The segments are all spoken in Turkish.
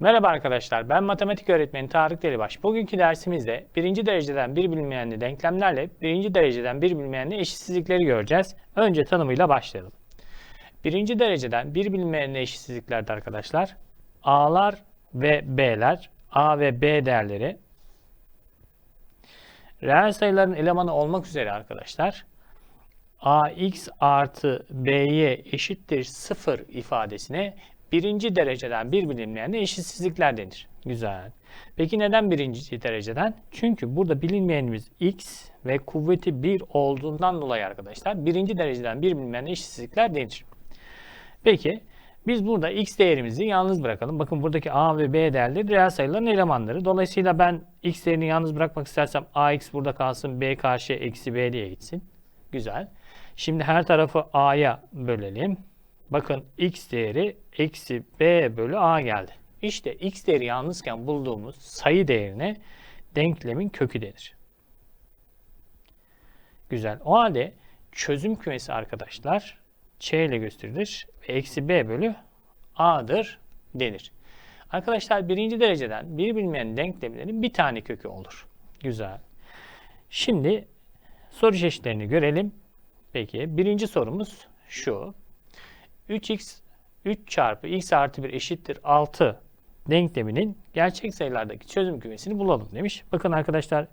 Merhaba arkadaşlar, ben matematik öğretmeni Tarık Delibaş. Bugünkü dersimizde birinci dereceden bir bilinmeyenli denklemlerle birinci dereceden bir bilinmeyenli eşitsizlikleri göreceğiz. Önce tanımıyla başlayalım. Birinci dereceden bir bilinmeyenli eşitsizliklerde arkadaşlar, A'lar ve B'ler, A ve B değerleri reel sayıların elemanı olmak üzere arkadaşlar, ax artı by eşittir 0 ifadesine birinci dereceden bir bilinmeyenle eşitsizlikler denir. Güzel. Peki neden birinci dereceden? Çünkü burada bilinmeyenimiz x ve kuvveti 1 olduğundan dolayı arkadaşlar birinci dereceden bir bilinmeyenle eşitsizlikler denir. Peki biz burada x değerimizi yalnız bırakalım. Bakın buradaki a ve b değerleri reel sayıların elemanları. Dolayısıyla ben x değerini yalnız bırakmak istersem ax burada kalsın, b karşı eksi b diye gitsin. Güzel. Şimdi her tarafı a'ya bölelim. Bakın x değeri eksi b bölü a geldi. İşte x değeri yalnızken bulduğumuz sayı değerine denklemin kökü denir. Güzel. O halde çözüm kümesi arkadaşlar ç ile gösterilir ve eksi b bölü a'dır denir. Arkadaşlar birinci dereceden bir bilmeyen denklemlerin bir tane kökü olur. Güzel. Şimdi soru çeşitlerini görelim. Peki birinci sorumuz şu. 3x 3 çarpı x artı 1 eşittir 6 denkleminin gerçek sayılardaki çözüm kümesini bulalım demiş. Bakın arkadaşlar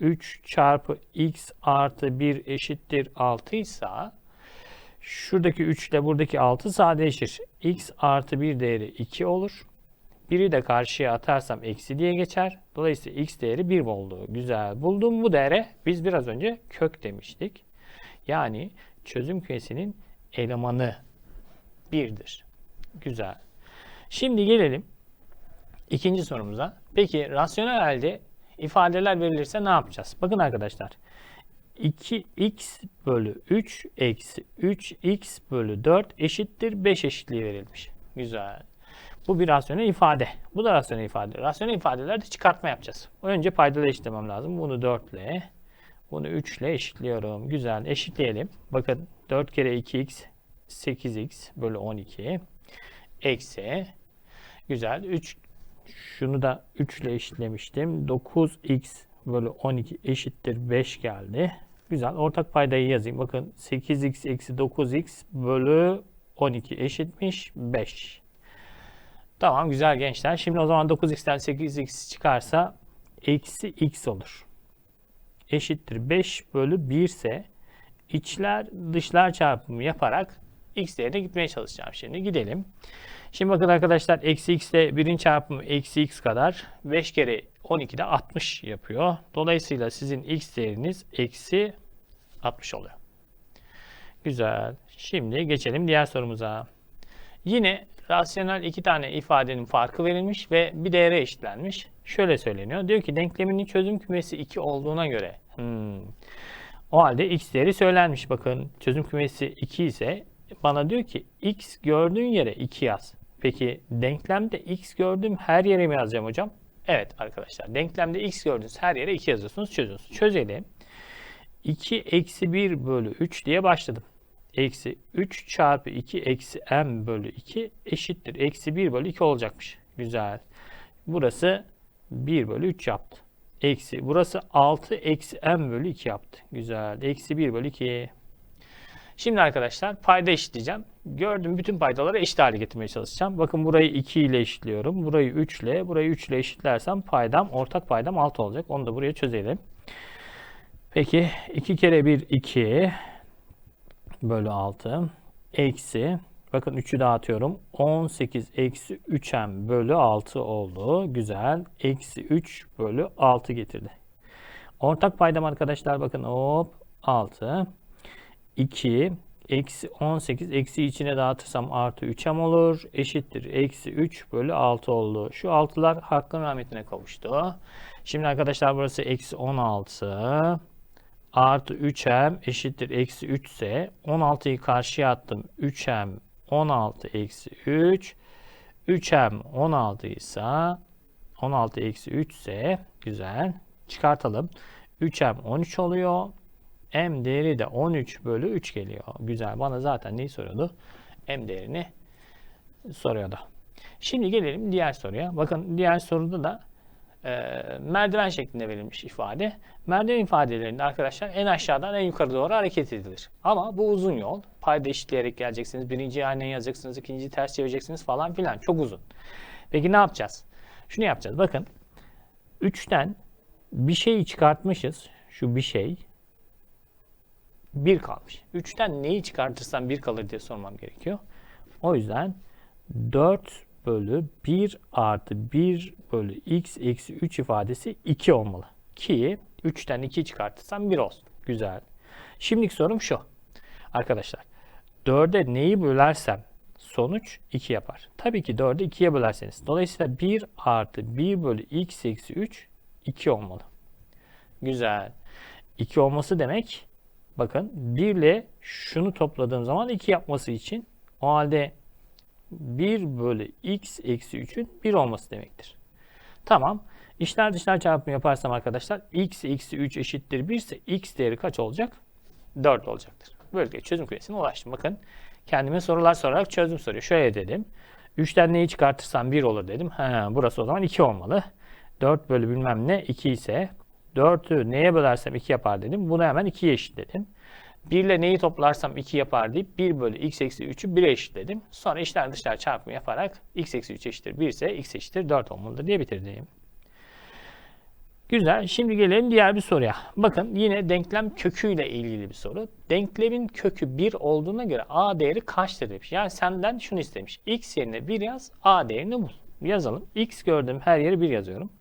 3 çarpı x artı 1 eşittir 6 ise şuradaki 3 ile buradaki 6 sadeleşir. x artı 1 değeri 2 olur. Biri de karşıya atarsam eksi diye geçer. Dolayısıyla x değeri 1 oldu. Güzel. Bulduğum bu değere biz biraz önce kök demiştik. Yani çözüm kümesinin elemanı 1'dir. Güzel. Şimdi gelelim ikinci sorumuza. Peki rasyonel halde ifadeler verilirse ne yapacağız? Bakın arkadaşlar. 2x bölü 3 eksi 3x bölü 4 eşittir 5 eşitliği verilmiş. Güzel. Bu bir rasyonel ifade. Bu da rasyonel ifade. Rasyonel ifadelerde çıkartma yapacağız. Önce paydalı eşitlemem lazım. Bunu 4 ile, bunu 3 ile eşitliyorum. Güzel. Eşitleyelim. Bakın 4 kere 2x 8x bölü 12 eksi güzel 3 şunu da 3 ile eşitlemiştim. 9x bölü 12 eşittir 5 geldi. Güzel. Ortak paydayı yazayım. Bakın 8x eksi 9x bölü 12 eşitmiş 5. Tamam güzel gençler. Şimdi o zaman 9x'ten 8x çıkarsa eksi x olur. Eşittir 5 bölü 1 ise içler dışlar çarpımı yaparak x değerine gitmeye çalışacağım şimdi. Gidelim. Şimdi bakın arkadaşlar eksi x ile 1'in çarpımı eksi x kadar 5 kere 12 de 60 yapıyor. Dolayısıyla sizin x değeriniz eksi 60 oluyor. Güzel. Şimdi geçelim diğer sorumuza. Yine rasyonel iki tane ifadenin farkı verilmiş ve bir değere eşitlenmiş. Şöyle söyleniyor. Diyor ki denkleminin çözüm kümesi 2 olduğuna göre. Hmm. O halde x değeri söylenmiş. Bakın çözüm kümesi 2 ise bana diyor ki x gördüğün yere 2 yaz. Peki denklemde x gördüğüm her yere mi yazacağım hocam? Evet arkadaşlar denklemde x gördüğünüz her yere 2 yazıyorsunuz çözüyorsunuz. Çözelim. 2 eksi 1 bölü 3 diye başladım. Eksi 3 çarpı 2 eksi m bölü 2 eşittir. Eksi 1 bölü 2 olacakmış. Güzel. Burası 1 bölü 3 yaptı. Eksi. Burası 6 eksi m bölü 2 yaptı. Güzel. Eksi 1 bölü 2. Şimdi arkadaşlar payda eşitleyeceğim. Gördüğüm bütün paydaları eşit hale getirmeye çalışacağım. Bakın burayı 2 ile eşitliyorum. Burayı 3 ile, burayı 3 ile eşitlersem paydam, ortak paydam 6 olacak. Onu da buraya çözelim. Peki 2 kere 1 2 bölü 6 eksi bakın 3'ü dağıtıyorum. 18 eksi 3m bölü 6 oldu. Güzel. Eksi 3 bölü 6 getirdi. Ortak paydam arkadaşlar bakın hop 6 2 eksi 18 eksi içine dağıtırsam artı 3m olur. Eşittir. Eksi 3 bölü 6 oldu. Şu 6'lar hakkın rahmetine kavuştu. Şimdi arkadaşlar burası eksi 16 artı 3m eşittir eksi 3 ise 16'yı karşıya attım. 3m 16 eksi 3 3m 16 ise 16 eksi 3 ise güzel çıkartalım. 3m 13 oluyor m değeri de 13 bölü 3 geliyor. Güzel. Bana zaten neyi soruyordu? m değerini soruyordu. Şimdi gelelim diğer soruya. Bakın diğer soruda da e, merdiven şeklinde verilmiş ifade. Merdiven ifadelerinde arkadaşlar en aşağıdan en yukarı doğru hareket edilir. Ama bu uzun yol. Payda eşitleyerek geleceksiniz. Birinci haneyi yazacaksınız, ikinciyi ters çevireceksiniz falan filan. Çok uzun. Peki ne yapacağız? Şunu yapacağız. Bakın 3'ten bir şeyi çıkartmışız. Şu bir şey. 1 kalmış. 3'ten neyi çıkartırsam 1 kalır diye sormam gerekiyor. O yüzden 4 bölü 1 artı 1 bölü x eksi 3 ifadesi 2 olmalı. Ki 3'ten 2 çıkartırsam 1 olsun. Güzel. Şimdiki sorum şu. Arkadaşlar 4'e neyi bölersem sonuç 2 yapar. Tabii ki 4'ü 2'ye bölerseniz. Dolayısıyla 1 artı 1 bölü x eksi 3 2 olmalı. Güzel. 2 olması demek bakın 1 ile şunu topladığım zaman 2 yapması için o halde 1 bölü x eksi 3'ün 1 olması demektir. Tamam. İşler dışlar çarpımı yaparsam arkadaşlar x eksi 3 eşittir 1 ise x değeri kaç olacak? 4 olacaktır. Böylelikle çözüm küresine ulaştım. Bakın kendime sorular sorarak çözüm soruyor. Şöyle dedim. 3'ten neyi çıkartırsam 1 olur dedim. Ha, burası o zaman 2 olmalı. 4 bölü bilmem ne 2 ise 4'ü neye bölersem 2 yapar dedim. Bunu hemen 2'ye eşitledim. 1 ile neyi toplarsam 2 yapar deyip 1 bölü x eksi 3'ü 1'e eşitledim. Sonra içler dışlar çarpımı yaparak x eksi 3 eşittir 1 ise x eşittir 4 olmalıdır diye bitirdim. Güzel. Şimdi gelelim diğer bir soruya. Bakın yine denklem köküyle ilgili bir soru. Denklemin kökü 1 olduğuna göre a değeri kaçtır demiş. Yani senden şunu istemiş. x yerine 1 yaz, a değerini bul. Yazalım. x gördüğüm her yere 1 yazıyorum.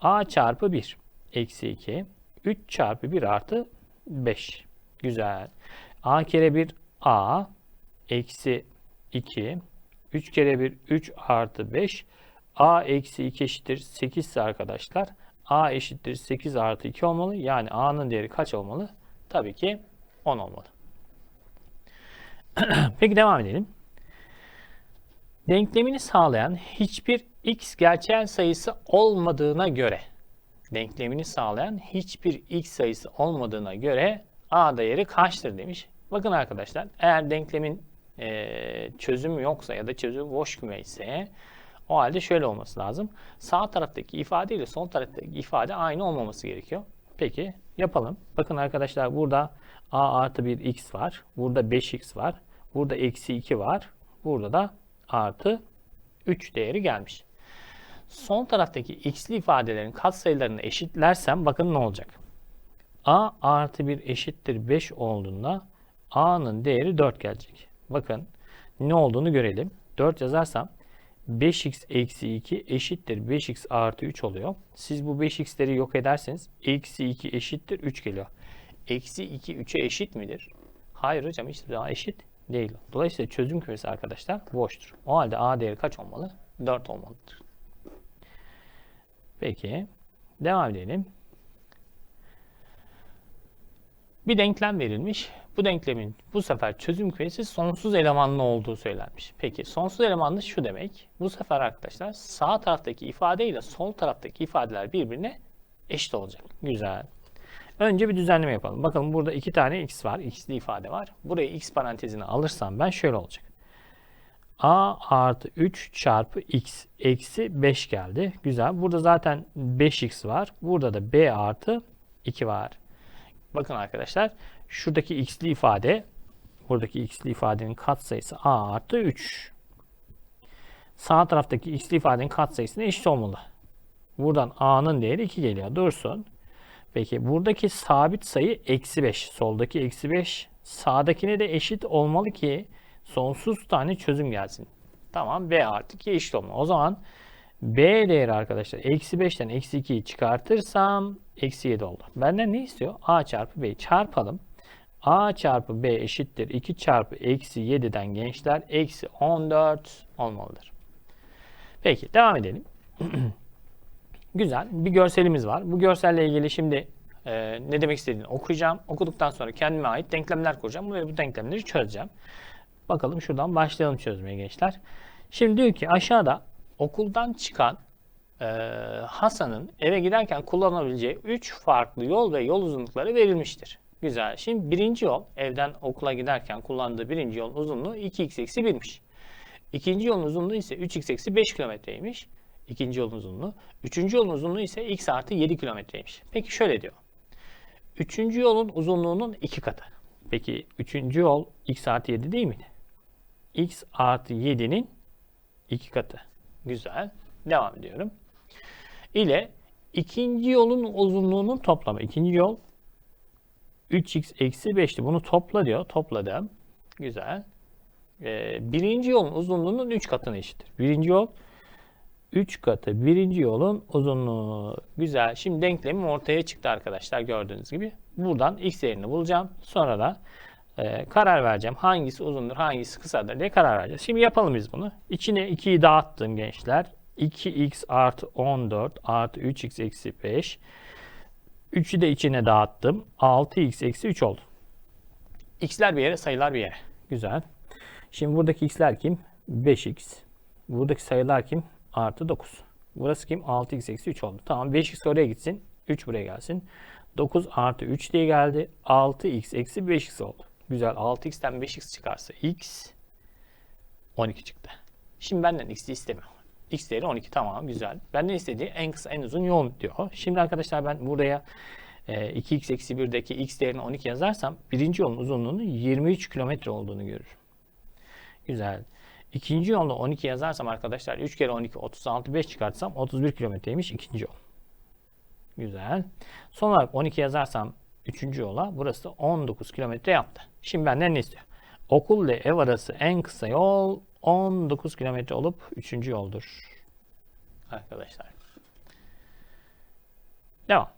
a çarpı 1 eksi 2. 3 çarpı 1 artı 5. Güzel. a kere 1 a eksi 2. 3 kere 1 3 artı 5. a eksi 2 eşittir 8 ise arkadaşlar a eşittir 8 artı 2 olmalı. Yani a'nın değeri kaç olmalı? Tabii ki 10 olmalı. Peki devam edelim. Denklemini sağlayan hiçbir x gerçel sayısı olmadığına göre denklemini sağlayan hiçbir x sayısı olmadığına göre a değeri kaçtır demiş. Bakın arkadaşlar eğer denklemin e, çözümü yoksa ya da çözümü boş küme ise o halde şöyle olması lazım. Sağ taraftaki ifade ile sol taraftaki ifade aynı olmaması gerekiyor. Peki yapalım. Bakın arkadaşlar burada a artı 1 x var. Burada 5x var. Burada eksi 2 var. Burada da artı 3 değeri gelmiş. Sol taraftaki x'li ifadelerin katsayılarını eşitlersem bakın ne olacak. a artı 1 eşittir 5 olduğunda a'nın değeri 4 gelecek. Bakın ne olduğunu görelim. 4 yazarsam 5x eksi 2 eşittir 5x artı 3 oluyor. Siz bu 5x'leri yok ederseniz eksi 2 eşittir 3 geliyor. Eksi 2 3'e eşit midir? Hayır hocam hiçbir zaman eşit değil. Dolayısıyla çözüm kümesi arkadaşlar boştur. O halde a değeri kaç olmalı? 4 olmalıdır. Peki devam edelim. Bir denklem verilmiş. Bu denklemin bu sefer çözüm kümesi sonsuz elemanlı olduğu söylenmiş. Peki sonsuz elemanlı şu demek. Bu sefer arkadaşlar sağ taraftaki ifade ile sol taraftaki ifadeler birbirine eşit olacak. Güzel. Önce bir düzenleme yapalım. Bakın burada iki tane x var. x'li ifade var. Buraya x parantezine alırsam ben şöyle olacak. A artı 3 çarpı x eksi 5 geldi. Güzel. Burada zaten 5x var. Burada da b artı 2 var. Bakın arkadaşlar şuradaki x'li ifade buradaki x'li ifadenin katsayısı a artı 3. Sağ taraftaki x'li ifadenin katsayısına eşit olmalı. Buradan a'nın değeri 2 geliyor. Dursun. Peki buradaki sabit sayı eksi 5. Soldaki eksi 5 sağdakine de eşit olmalı ki sonsuz tane çözüm gelsin. Tamam b artı 2 eşit olmalı. O zaman b değeri arkadaşlar eksi 5'ten eksi 2'yi çıkartırsam eksi 7 oldu. Benden ne istiyor? a çarpı b çarpalım. a çarpı b eşittir 2 çarpı eksi 7'den gençler eksi 14 olmalıdır. Peki devam edelim. Güzel bir görselimiz var. Bu görselle ilgili şimdi e, ne demek istediğini okuyacağım. Okuduktan sonra kendime ait denklemler kuracağım ve bu denklemleri çözeceğim. Bakalım şuradan başlayalım çözmeye gençler. Şimdi diyor ki aşağıda okuldan çıkan e, Hasan'ın eve giderken kullanabileceği 3 farklı yol ve yol uzunlukları verilmiştir. Güzel. Şimdi birinci yol evden okula giderken kullandığı birinci yol uzunluğu 2x eksi 1'miş. İkinci yolun uzunluğu ise 3x eksi 5 kilometreymiş. İkinci yolun uzunluğu. Üçüncü yolun uzunluğu ise x artı 7 kilometreymiş. Peki şöyle diyor. Üçüncü yolun uzunluğunun iki katı. Peki üçüncü yol x artı 7 değil miydi? X artı 7'nin iki katı. Güzel. Devam ediyorum. İle ikinci yolun uzunluğunun toplamı. İkinci yol 3x eksi 5'ti. Bunu topla diyor. Topladım. Güzel. Ee, birinci yolun uzunluğunun 3 katına eşittir. Birinci yol 3 katı birinci yolun uzunluğu. Güzel. Şimdi denklemim ortaya çıktı arkadaşlar gördüğünüz gibi. Buradan x değerini bulacağım. Sonra da e, karar vereceğim. Hangisi uzundur, hangisi kısadır diye karar vereceğiz. Şimdi yapalım biz bunu. İçine 2'yi dağıttım gençler. 2x artı 14 artı 3x eksi 5. 3'ü de içine dağıttım. 6x eksi 3 oldu. X'ler bir yere, sayılar bir yere. Güzel. Şimdi buradaki x'ler kim? 5x. Buradaki sayılar kim? Artı 9. Burası kim? 6x eksi 3 oldu. Tamam 5x oraya gitsin. 3 buraya gelsin. 9 artı 3 diye geldi. 6x eksi 5x oldu. Güzel. 6x'ten 5x çıkarsa x 12 çıktı. Şimdi benden x'i istemiyor. X değeri 12 tamam güzel. Benden istediği en kısa en uzun yol diyor. Şimdi arkadaşlar ben buraya e, 2x eksi 1'deki x değerini 12 yazarsam birinci yolun uzunluğunun 23 kilometre olduğunu görürüm. Güzel. İkinci yolda 12 yazarsam arkadaşlar 3 kere 12 36 5 çıkartsam 31 kilometreymiş ikinci yol. Güzel. Son olarak 12 yazarsam üçüncü yola burası da 19 kilometre yaptı. Şimdi benden ne istiyor? Okul ile ev arası en kısa yol 19 kilometre olup üçüncü yoldur. Arkadaşlar. Devam.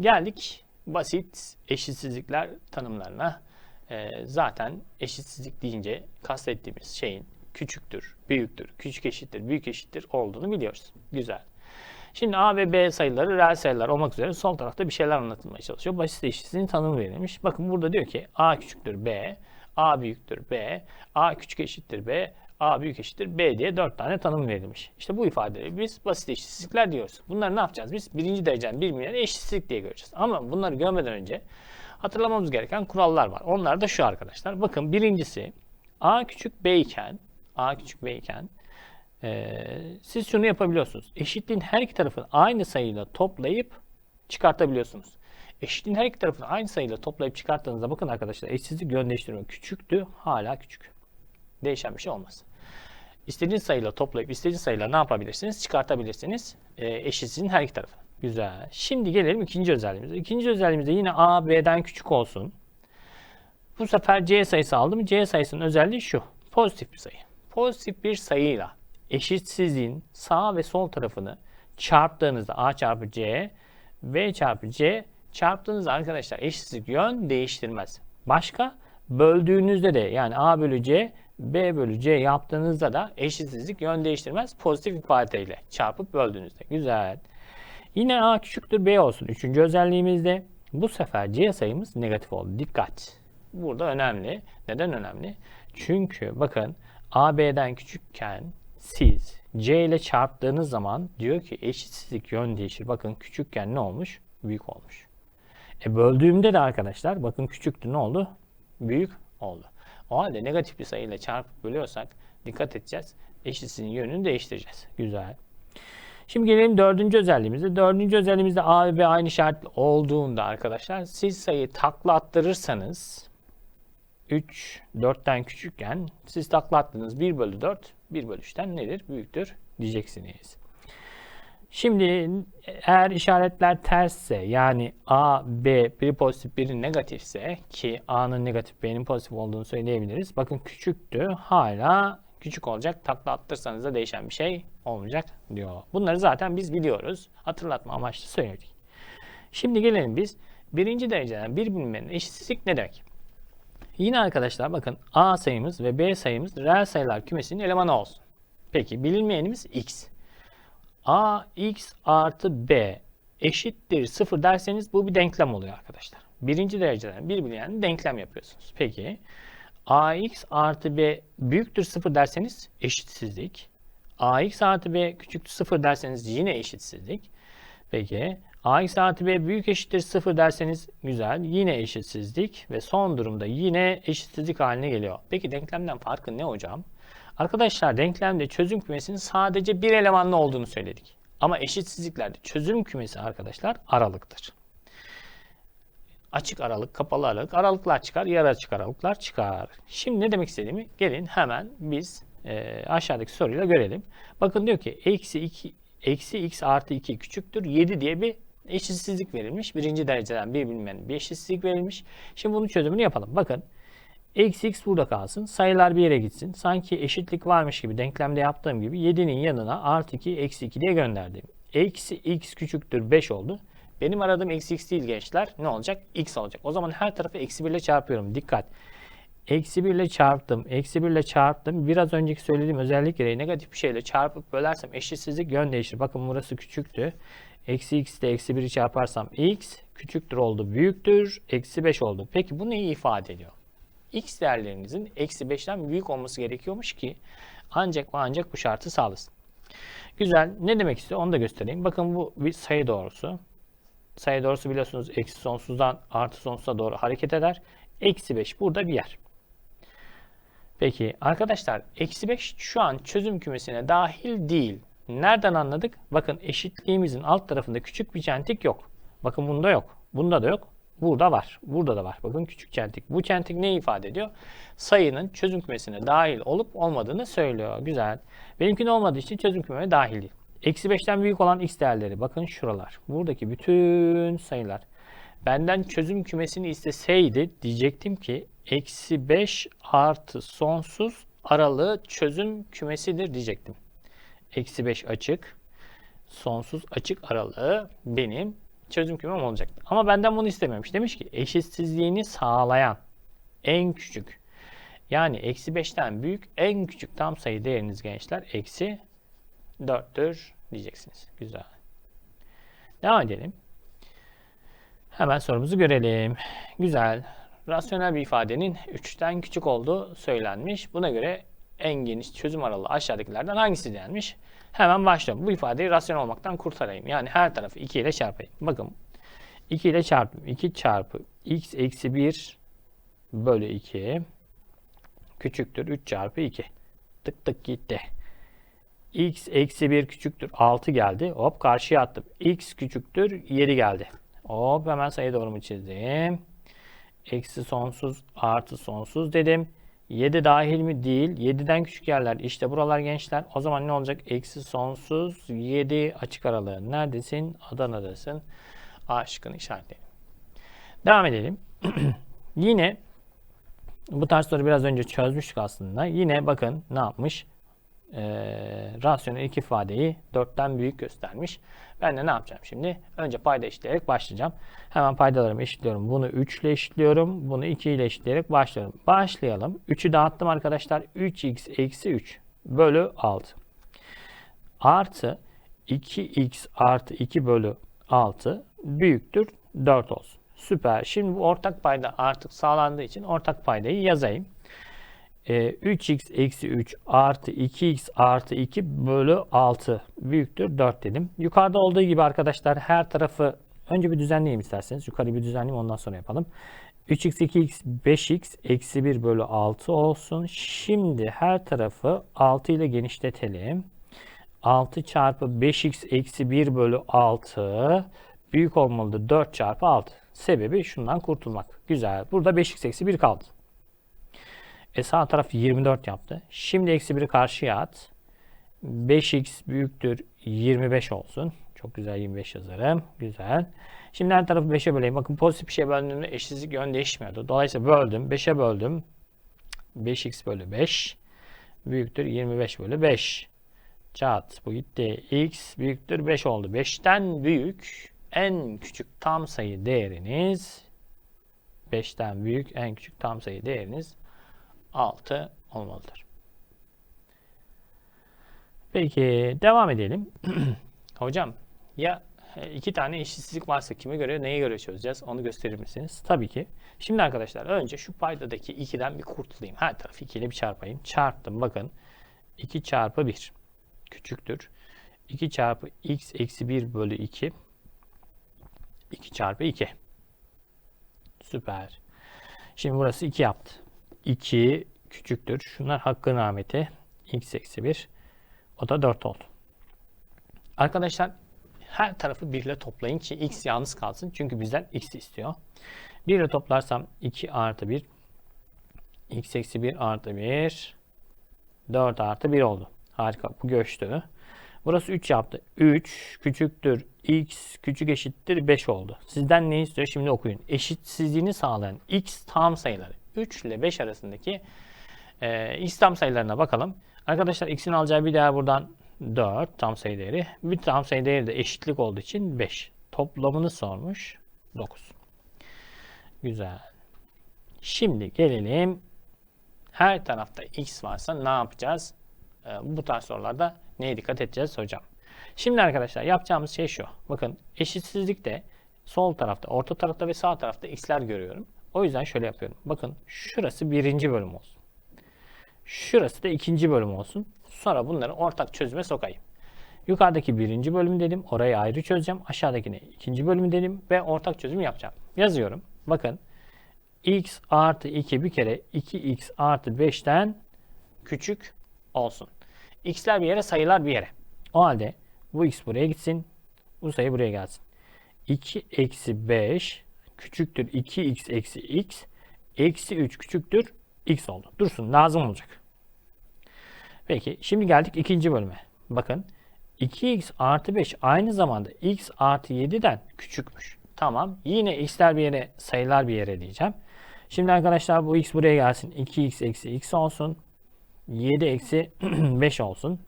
Geldik basit eşitsizlikler tanımlarına. Ee, zaten eşitsizlik deyince kastettiğimiz şeyin küçüktür, büyüktür, küçük eşittir, büyük eşittir olduğunu biliyoruz. Güzel. Şimdi A ve B sayıları reel sayılar olmak üzere sol tarafta bir şeyler anlatılmaya çalışıyor. Basit eşitsizliğin tanımı verilmiş. Bakın burada diyor ki A küçüktür B, A büyüktür B, A küçük eşittir B, A büyük eşittir B diye dört tane tanım verilmiş. İşte bu ifadeleri biz basit eşitsizlikler diyoruz. Bunları ne yapacağız? Biz birinci dereceden birbirine eşitsizlik diye göreceğiz. Ama bunları görmeden önce hatırlamamız gereken kurallar var. Onlar da şu arkadaşlar. Bakın birincisi A küçük B iken A küçük B iken ee, siz şunu yapabiliyorsunuz. Eşitliğin her iki tarafını aynı sayıyla toplayıp çıkartabiliyorsunuz. Eşitliğin her iki tarafını aynı sayıyla toplayıp çıkarttığınızda bakın arkadaşlar eşitsizlik yön değiştirme küçüktü hala küçük. Değişen bir şey olmaz. İstediğiniz sayıyla toplayıp istediğiniz sayıyla ne yapabilirsiniz? Çıkartabilirsiniz e, eşitsizliğin her iki tarafını. Güzel. Şimdi gelelim ikinci özelliğimize. İkinci özelliğimizde yine A, B'den küçük olsun. Bu sefer C sayısı aldım. C sayısının özelliği şu. Pozitif bir sayı. Pozitif bir sayıyla eşitsizliğin sağ ve sol tarafını çarptığınızda A çarpı C, B çarpı C çarptığınızda arkadaşlar eşitsizlik yön değiştirmez. Başka böldüğünüzde de yani A bölü C, B bölü C yaptığınızda da eşitsizlik yön değiştirmez. Pozitif ifadeyle çarpıp böldüğünüzde. Güzel. Yine A küçüktür B olsun. Üçüncü özelliğimizde bu sefer C sayımız negatif oldu. Dikkat. Burada önemli. Neden önemli? Çünkü bakın A B'den küçükken siz C ile çarptığınız zaman diyor ki eşitsizlik yön değişir. Bakın küçükken ne olmuş? Büyük olmuş. E böldüğümde de arkadaşlar bakın küçüktü ne oldu? Büyük oldu. O halde negatif bir sayıyla çarpıp bölüyorsak dikkat edeceğiz. Eşitsizliğin yönünü değiştireceğiz. Güzel. Şimdi gelelim dördüncü özelliğimize. Dördüncü özelliğimizde A ve B aynı işaretli olduğunda arkadaşlar siz sayıyı takla attırırsanız 3 4'ten küçükken siz takla attınız 1 bölü 4 1 bölü 3'ten nedir? Büyüktür diyeceksiniz. Şimdi eğer işaretler tersse yani A, B biri pozitif biri negatifse ki A'nın negatif B'nin pozitif olduğunu söyleyebiliriz. Bakın küçüktü hala küçük olacak. Takla attırsanız da değişen bir şey olmayacak diyor. Bunları zaten biz biliyoruz. Hatırlatma amaçlı söyledik. Şimdi gelelim biz birinci dereceden bir bilinmenin eşitsizlik ne demek? Yine arkadaşlar bakın A sayımız ve B sayımız reel sayılar kümesinin elemanı olsun. Peki bilinmeyenimiz x. A x artı b eşittir 0 derseniz bu bir denklem oluyor arkadaşlar. Birinci dereceden bir bilinmeyen denklem yapıyorsunuz. Peki ax artı b büyüktür 0 derseniz eşitsizlik. ax artı b küçüktür 0 derseniz yine eşitsizlik. Peki ax artı b büyük eşittir 0 derseniz güzel. Yine eşitsizlik ve son durumda yine eşitsizlik haline geliyor. Peki denklemden farkı ne hocam? Arkadaşlar denklemde çözüm kümesinin sadece bir elemanlı olduğunu söyledik. Ama eşitsizliklerde çözüm kümesi arkadaşlar aralıktır. Açık aralık, kapalı aralık, aralıklar çıkar, yarı açık aralıklar çıkar. Şimdi ne demek istediğimi gelin hemen biz e, aşağıdaki soruyla görelim. Bakın diyor ki eksi 2 eksi x artı 2 küçüktür 7 diye bir eşitsizlik verilmiş. Birinci dereceden bir bilinmeyen bir eşitsizlik verilmiş. Şimdi bunun çözümünü yapalım. Bakın eksi x burada kalsın. Sayılar bir yere gitsin. Sanki eşitlik varmış gibi denklemde yaptığım gibi 7'nin yanına artı 2 eksi 2 diye gönderdim. Eksi x küçüktür 5 oldu. Benim aradığım eksi x değil gençler. Ne olacak? x olacak. O zaman her tarafı eksi 1 ile çarpıyorum. Dikkat. Eksi 1 ile çarptım. Eksi 1 ile çarptım. Biraz önceki söylediğim özellik gereği negatif bir şeyle çarpıp bölersem eşitsizlik yön değişir. Bakın burası küçüktü. Eksi x ile eksi 1'i çarparsam x küçüktür oldu. Büyüktür. Eksi 5 oldu. Peki bu neyi ifade ediyor? x değerlerinizin eksi 5'ten büyük olması gerekiyormuş ki ancak ve ancak bu şartı sağlasın. Güzel. Ne demek istiyor onu da göstereyim. Bakın bu bir sayı doğrusu. Sayı doğrusu biliyorsunuz eksi sonsuzdan artı sonsuza doğru hareket eder. Eksi 5 burada bir yer. Peki arkadaşlar eksi 5 şu an çözüm kümesine dahil değil. Nereden anladık? Bakın eşitliğimizin alt tarafında küçük bir çentik yok. Bakın bunda yok. Bunda da yok. Burada var. Burada da var. Bakın küçük çentik. Bu çentik ne ifade ediyor? Sayının çözüm kümesine dahil olup olmadığını söylüyor. Güzel. Benimkinin olmadığı için çözüm kümesine dahil değil. Eksi 5'ten büyük olan x değerleri. Bakın şuralar. Buradaki bütün sayılar. Benden çözüm kümesini isteseydi diyecektim ki eksi 5 artı sonsuz aralığı çözüm kümesidir diyecektim. Eksi 5 açık, sonsuz açık aralığı benim çözüm kümem olacaktı. Ama benden bunu istememiş. Demiş ki eşitsizliğini sağlayan en küçük yani eksi 5'ten büyük en küçük tam sayı değeriniz gençler eksi 4'tür diyeceksiniz. Güzel. Devam edelim. Hemen sorumuzu görelim. Güzel. Rasyonel bir ifadenin 3'ten küçük olduğu söylenmiş. Buna göre en geniş çözüm aralığı aşağıdakilerden hangisi denmiş? Hemen başlayalım. Bu ifadeyi rasyonel olmaktan kurtarayım. Yani her tarafı 2 ile çarpayım. Bakın 2 ile çarptım. 2 çarpı x eksi 1 bölü 2 küçüktür 3 çarpı 2. Tık tık gitti. x eksi 1 küçüktür 6 geldi. Hop karşıya attım. x küçüktür 7 geldi. Hop hemen sayı doğrumu çizdim. Eksi sonsuz artı sonsuz dedim. 7 dahil mi? Değil. 7'den küçük yerler. İşte buralar gençler. O zaman ne olacak? Eksi sonsuz 7 açık aralığı. Neredesin? Adana'dasın. A şıkkını işaretleyelim. Devam edelim. Yine bu tarz soru biraz önce çözmüştük aslında. Yine bakın ne yapmış? Ee, rasyonel iki ifadeyi 4'ten büyük göstermiş. Ben de ne yapacağım şimdi? Önce payda eşitleyerek başlayacağım. Hemen paydalarımı eşitliyorum. Bunu 3 ile eşitliyorum. Bunu 2 ile eşitleyerek başlıyorum. Başlayalım. 3'ü dağıttım arkadaşlar. 3x eksi 3 bölü 6. Artı 2x artı 2 bölü 6 büyüktür 4 olsun. Süper. Şimdi bu ortak payda artık sağlandığı için ortak paydayı yazayım. 3x ee, eksi 3 artı 2x artı 2 bölü 6 büyüktür 4 dedim. Yukarıda olduğu gibi arkadaşlar her tarafı önce bir düzenleyeyim isterseniz. Yukarı bir düzenleyeyim ondan sonra yapalım. 3x 2x 5x eksi 1 bölü 6 olsun. Şimdi her tarafı 6 ile genişletelim. 6 çarpı 5x eksi 1 bölü 6 büyük olmalıdır 4 çarpı 6. Sebebi şundan kurtulmak. Güzel. Burada 5x eksi 1 kaldı. E sağ taraf 24 yaptı. Şimdi eksi 1'i karşıya at. 5x büyüktür 25 olsun. Çok güzel 25 yazarım. Güzel. Şimdi her tarafı 5'e böleyim. Bakın pozitif bir şey böldüğümde eşitsizlik yön değişmiyordu. Dolayısıyla böldüm. 5'e böldüm. 5x bölü 5 büyüktür 25 bölü 5. Çat bu gitti. x büyüktür 5 oldu. 5'ten büyük en küçük tam sayı değeriniz 5'ten büyük en küçük tam sayı değeriniz 6 olmalıdır. Peki devam edelim. Hocam ya e, iki tane eşitsizlik varsa kime göre neye göre çözeceğiz onu gösterir misiniz? Tabii ki. Şimdi arkadaşlar önce şu paydadaki 2'den bir kurtulayım. Her tarafı 2 ile bir çarpayım. Çarptım bakın. 2 çarpı 1 küçüktür. 2 çarpı x eksi 1 bölü 2 2 çarpı 2. Süper. Şimdi burası 2 yaptı. 2 küçüktür. Şunlar hakkın rahmeti. x eksi 1. O da 4 oldu. Arkadaşlar her tarafı 1 ile toplayın ki x yalnız kalsın. Çünkü bizden x istiyor. 1 ile toplarsam 2 artı 1 x eksi 1 artı 1 4 artı 1 oldu. Harika. Bu göçtü. Burası 3 yaptı. 3 küçüktür x küçük eşittir 5 oldu. Sizden ne istiyor? Şimdi okuyun. Eşitsizliğini sağlayan x tam sayıları. 3 ile 5 arasındaki e, x tam sayılarına bakalım. Arkadaşlar x'in alacağı bir değer buradan 4 tam sayı değeri. Bir tam sayı değeri de eşitlik olduğu için 5. Toplamını sormuş. 9. Güzel. Şimdi gelelim. Her tarafta x varsa ne yapacağız? Ee, bu tarz sorularda neye dikkat edeceğiz hocam? Şimdi arkadaşlar yapacağımız şey şu. Bakın eşitsizlikte sol tarafta, orta tarafta ve sağ tarafta x'ler görüyorum. O yüzden şöyle yapıyorum. Bakın şurası birinci bölüm olsun. Şurası da ikinci bölüm olsun. Sonra bunları ortak çözüme sokayım. Yukarıdaki birinci bölüm dedim. Orayı ayrı çözeceğim. Aşağıdakine ikinci bölümü dedim ve ortak çözüm yapacağım. Yazıyorum. Bakın x artı 2 bir kere 2x artı 5'ten küçük olsun. x'ler bir yere sayılar bir yere. O halde bu x buraya gitsin. Bu sayı buraya gelsin. 2 eksi 5 küçüktür 2x eksi x. Eksi 3 küçüktür x oldu. Dursun lazım olacak. Peki şimdi geldik ikinci bölüme. Bakın 2x artı 5 aynı zamanda x artı 7'den küçükmüş. Tamam yine x'ler bir yere sayılar bir yere diyeceğim. Şimdi arkadaşlar bu x buraya gelsin. 2x eksi x olsun. 7 eksi 5 olsun.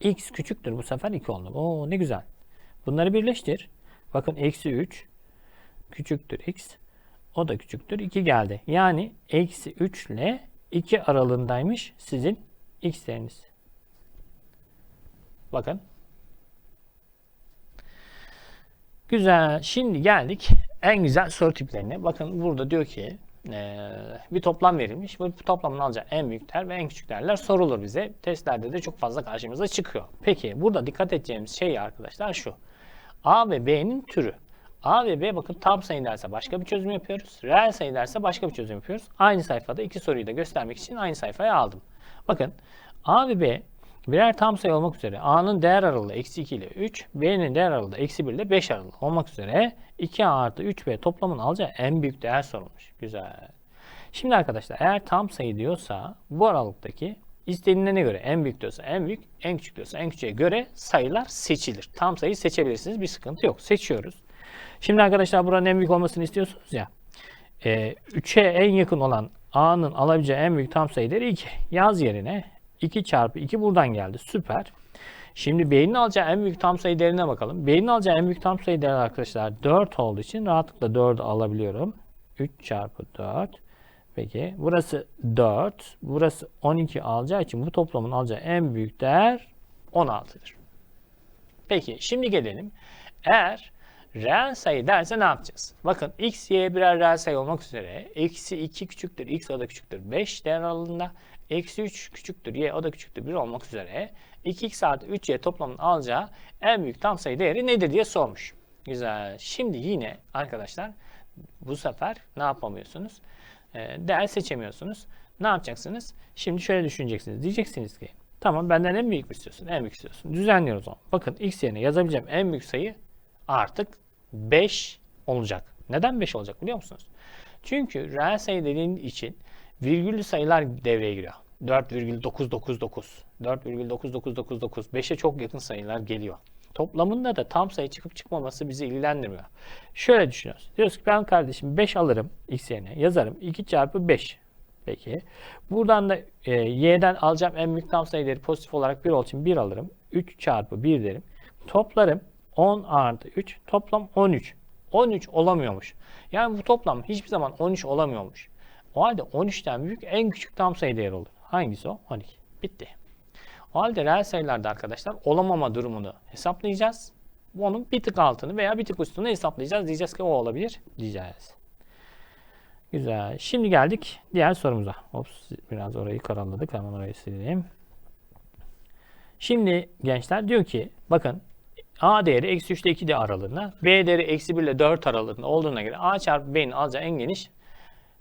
x küçüktür bu sefer 2 oldu. Oo ne güzel. Bunları birleştir. Bakın eksi 3 küçüktür x. O da küçüktür 2 geldi. Yani eksi 3 ile 2 aralığındaymış sizin x değeriniz. Bakın. Güzel. Şimdi geldik en güzel soru tiplerine. Bakın burada diyor ki e, bir toplam verilmiş. Bu toplamın alacağı en büyük değer ve en küçük değerler sorulur bize. Testlerde de çok fazla karşımıza çıkıyor. Peki burada dikkat edeceğimiz şey arkadaşlar şu. A ve B'nin türü. A ve B bakın tam sayı derse başka bir çözüm yapıyoruz. Reel sayı derse başka bir çözüm yapıyoruz. Aynı sayfada iki soruyu da göstermek için aynı sayfaya aldım. Bakın A ve B birer tam sayı olmak üzere A'nın değer aralığı eksi 2 ile 3, B'nin değer aralığı eksi 1 ile 5 aralığı olmak üzere 2A artı 3B toplamın alacağı en büyük değer sorulmuş. Güzel. Şimdi arkadaşlar eğer tam sayı diyorsa bu aralıktaki istenilene göre en büyük diyorsa en büyük, en küçük diyorsa en küçüğe göre sayılar seçilir. Tam sayı seçebilirsiniz bir sıkıntı yok. Seçiyoruz. Şimdi arkadaşlar buranın en büyük olmasını istiyorsunuz ya. E, 3'e en yakın olan A'nın alabileceği en büyük tam sayı değeri 2. Yaz yerine 2 çarpı 2 buradan geldi. Süper. Şimdi B'nin alacağı en büyük tam sayı değerine bakalım. B'nin alacağı en büyük tam sayı değeri arkadaşlar 4 olduğu için rahatlıkla 4'ü alabiliyorum. 3 çarpı 4. Peki burası 4. Burası 12 alacağı için bu toplamın alacağı en büyük değer 16'dır. Peki şimdi gelelim. Eğer reel sayı derse ne yapacağız? Bakın x, y birer reel sayı olmak üzere eksi 2 küçüktür, x o da küçüktür 5 değer aralığında. Eksi 3 küçüktür, y o da küçüktür 1 olmak üzere 2x artı 3y toplamının alacağı en büyük tam sayı değeri nedir diye sormuş. Güzel. Şimdi yine arkadaşlar bu sefer ne yapamıyorsunuz? Ee, değer seçemiyorsunuz. Ne yapacaksınız? Şimdi şöyle düşüneceksiniz. Diyeceksiniz ki tamam benden en büyük mü istiyorsun? En büyük istiyorsun. Düzenliyoruz onu. Bakın x yerine yazabileceğim en büyük sayı artık 5 olacak. Neden 5 olacak biliyor musunuz? Çünkü reel sayı dediğin için virgüllü sayılar devreye giriyor. 4,999, 4,9999, 5'e çok yakın sayılar geliyor. Toplamında da tam sayı çıkıp çıkmaması bizi ilgilendirmiyor. Şöyle düşünüyoruz. Diyoruz ki ben kardeşim 5 alırım x yerine yazarım 2 çarpı 5. Peki. Buradan da e, y'den alacağım en büyük tam sayı pozitif olarak 1 olduğu için 1 alırım. 3 çarpı 1 derim. Toplarım 10 artı 3 toplam 13. 13 olamıyormuş. Yani bu toplam hiçbir zaman 13 olamıyormuş. O halde 13'ten büyük en küçük tam sayı değeri olur. Hangisi o? 12. Bitti. O halde reel sayılarda arkadaşlar olamama durumunu hesaplayacağız. Onun bir tık altını veya bir tık üstünü hesaplayacağız. Diyeceğiz ki o olabilir. Diyeceğiz. Güzel. Şimdi geldik diğer sorumuza. Ops biraz orayı karaladık. Hemen orayı sileyim. Şimdi gençler diyor ki bakın A değeri eksi 3 ile 2 de aralığında. B değeri eksi 1 ile 4 aralığında olduğuna göre A çarpı B'nin alacağı en geniş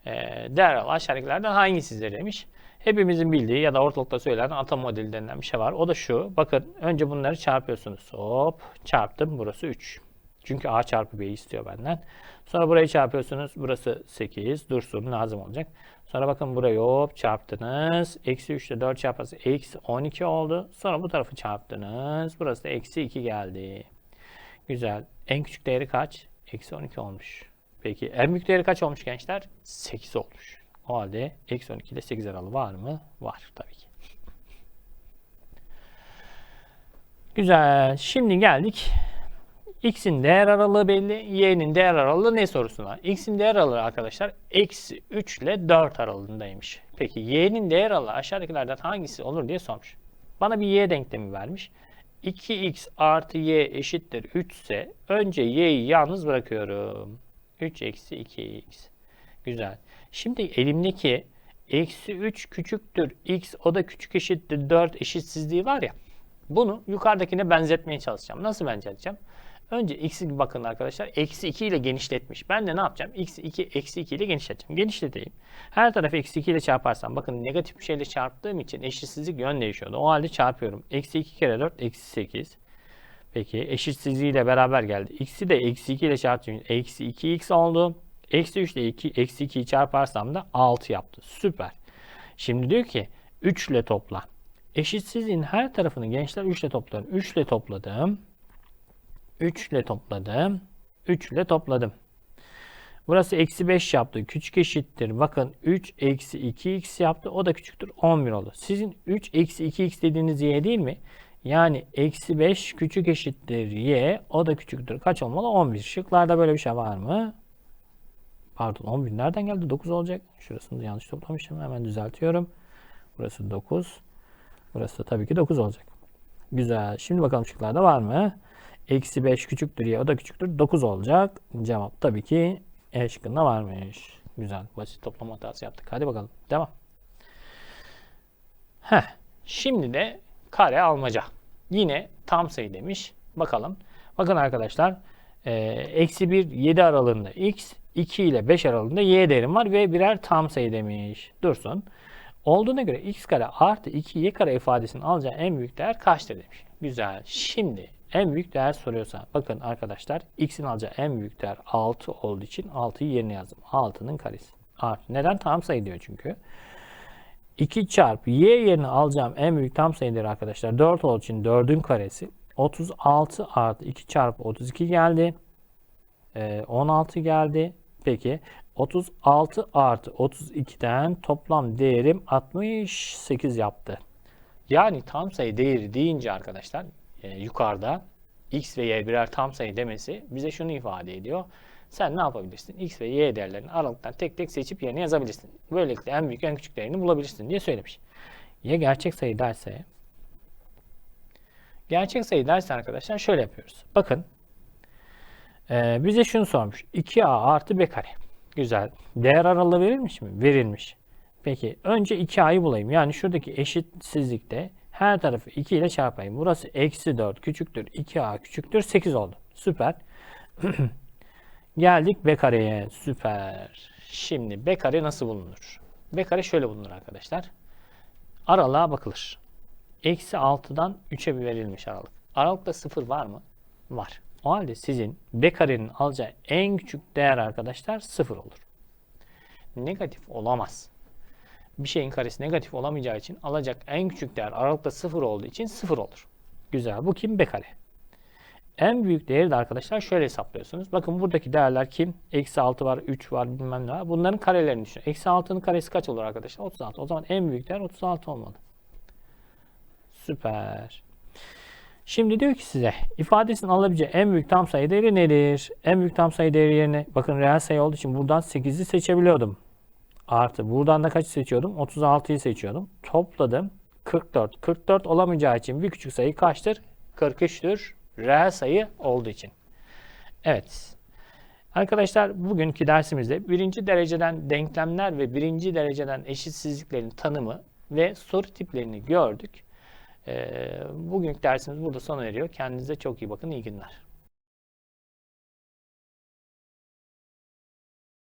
e, değer al aşağıdakilerden hangisidir demiş. Hepimizin bildiği ya da ortalıkta söylenen atom modeli denilen bir şey var. O da şu. Bakın önce bunları çarpıyorsunuz. Hop çarptım. Burası 3. Çünkü A çarpı B'yi istiyor benden. Sonra burayı çarpıyorsunuz. Burası 8. Dursun lazım olacak. Sonra bakın burayı hop çarptınız. Eksi 3 ile 4 çarparsa eksi 12 oldu. Sonra bu tarafı çarptınız. Burası da eksi 2 geldi. Güzel. En küçük değeri kaç? Eksi 12 olmuş. Peki en büyük değeri kaç olmuş gençler? 8 olmuş. O halde eksi 12 ile 8 aralığı var mı? Var tabii ki. Güzel. Şimdi geldik. X'in değer aralığı belli. Y'nin değer aralığı ne sorusuna? X'in değer aralığı arkadaşlar eksi 3 ile 4 aralığındaymış. Peki Y'nin değer aralığı aşağıdakilerden hangisi olur diye sormuş. Bana bir Y denklemi vermiş. 2x artı y eşittir 3 ise önce y'yi yalnız bırakıyorum. 3 eksi 2x. Güzel. Şimdi elimdeki eksi 3 küçüktür x o da küçük eşittir 4 eşitsizliği var ya. Bunu yukarıdakine benzetmeye çalışacağım. Nasıl benzeteceğim? Önce x'i bakın arkadaşlar. Eksi 2 ile genişletmiş. Ben de ne yapacağım? x 2 eksi 2 ile genişleteceğim. Genişleteyim. Her tarafı eksi 2 ile çarparsam bakın negatif bir şeyle çarptığım için eşitsizlik yön değişiyordu. O halde çarpıyorum. Eksi 2 kere 4 eksi 8. Peki eşitsizliğiyle beraber geldi. X'i de eksi 2 ile çarptığım eksi 2x oldu. Eksi 3 ile 2, eksi 2'yi çarparsam da 6 yaptı. Süper. Şimdi diyor ki 3 ile topla. Eşitsizliğin her tarafını gençler 3 ile topladım. 3 ile topladım. 3 ile topladım. 3 ile topladım. Burası eksi 5 yaptı. Küçük eşittir. Bakın 3 eksi 2x yaptı. O da küçüktür. 11 oldu. Sizin 3 eksi 2x dediğiniz y değil mi? Yani eksi 5 küçük eşittir y. O da küçüktür. Kaç olmalı? 11. Şıklarda böyle bir şey var mı? Pardon 11 nereden geldi? 9 olacak. Şurasını yanlış toplamışım. Hemen düzeltiyorum. Burası 9. Burası da tabii ki 9 olacak. Güzel. Şimdi bakalım şıklarda var mı? Eksi 5 küçüktür ya o da küçüktür. 9 olacak. Cevap tabii ki E şıkkında varmış. Güzel. Basit toplama hatası yaptık. Hadi bakalım. Devam. Heh. Şimdi de kare almaca. Yine tam sayı demiş. Bakalım. Bakın arkadaşlar. e, Eksi 1 7 aralığında x. 2 ile 5 aralığında y değerim var ve birer tam sayı demiş. Dursun. Olduğuna göre x kare artı 2y kare ifadesinin alacağı en büyük değer kaçtır demiş. Güzel. Şimdi en büyük değer soruyorsa bakın arkadaşlar x'in alacağı en büyük değer 6 olduğu için 6'yı yerine yazdım. 6'nın karesi. Artı. Neden? Tam sayı diyor çünkü. 2 çarpı y yerine alacağım en büyük tam sayıdır arkadaşlar. 4 olduğu için 4'ün karesi. 36 artı 2 çarpı 32 geldi. Ee, 16 geldi. Peki 36 artı 32'den toplam değerim 68 yaptı. Yani tam sayı değeri deyince arkadaşlar e, yukarıda x ve y birer tam sayı demesi bize şunu ifade ediyor. Sen ne yapabilirsin? x ve y değerlerini aralıktan tek tek seçip yerine yazabilirsin. Böylelikle en büyük en küçük değerini bulabilirsin diye söylemiş. Ya gerçek sayı derse gerçek sayı derse arkadaşlar şöyle yapıyoruz. Bakın e, bize şunu sormuş. 2a artı b kare. Güzel. Değer aralığı verilmiş mi? Verilmiş. Peki önce 2a'yı bulayım. Yani şuradaki eşitsizlikte her tarafı 2 ile çarpayım. Burası eksi 4 küçüktür. 2a küçüktür. 8 oldu. Süper. Geldik b kareye. Süper. Şimdi b kare nasıl bulunur? b kare şöyle bulunur arkadaşlar. Aralığa bakılır. Eksi 6'dan 3'e bir verilmiş aralık. Aralıkta 0 var mı? Var. O halde sizin b karenin alacağı en küçük değer arkadaşlar 0 olur. Negatif olamaz. Bir şeyin karesi negatif olamayacağı için alacak en küçük değer aralıkta 0 olduğu için 0 olur. Güzel. Bu kim? b kare. En büyük değeri de arkadaşlar şöyle hesaplıyorsunuz. Bakın buradaki değerler kim? Eksi 6 var, 3 var, bilmem ne var. Bunların karelerini düşünün. Eksi 6'nın karesi kaç olur arkadaşlar? 36. O zaman en büyük değer 36 olmalı. Süper. Şimdi diyor ki size ifadesinin alabileceği en büyük tam sayı değeri nedir? En büyük tam sayı değeri yerine bakın reel sayı olduğu için buradan 8'i seçebiliyordum. Artı buradan da kaçı seçiyordum? 36'yı seçiyordum. Topladım. 44. 44 olamayacağı için bir küçük sayı kaçtır? 43'tür. Reel sayı olduğu için. Evet. Arkadaşlar bugünkü dersimizde birinci dereceden denklemler ve birinci dereceden eşitsizliklerin tanımı ve soru tiplerini gördük. Ee, bugünkü dersimiz burada sona eriyor. Kendinize çok iyi bakın. İyi günler.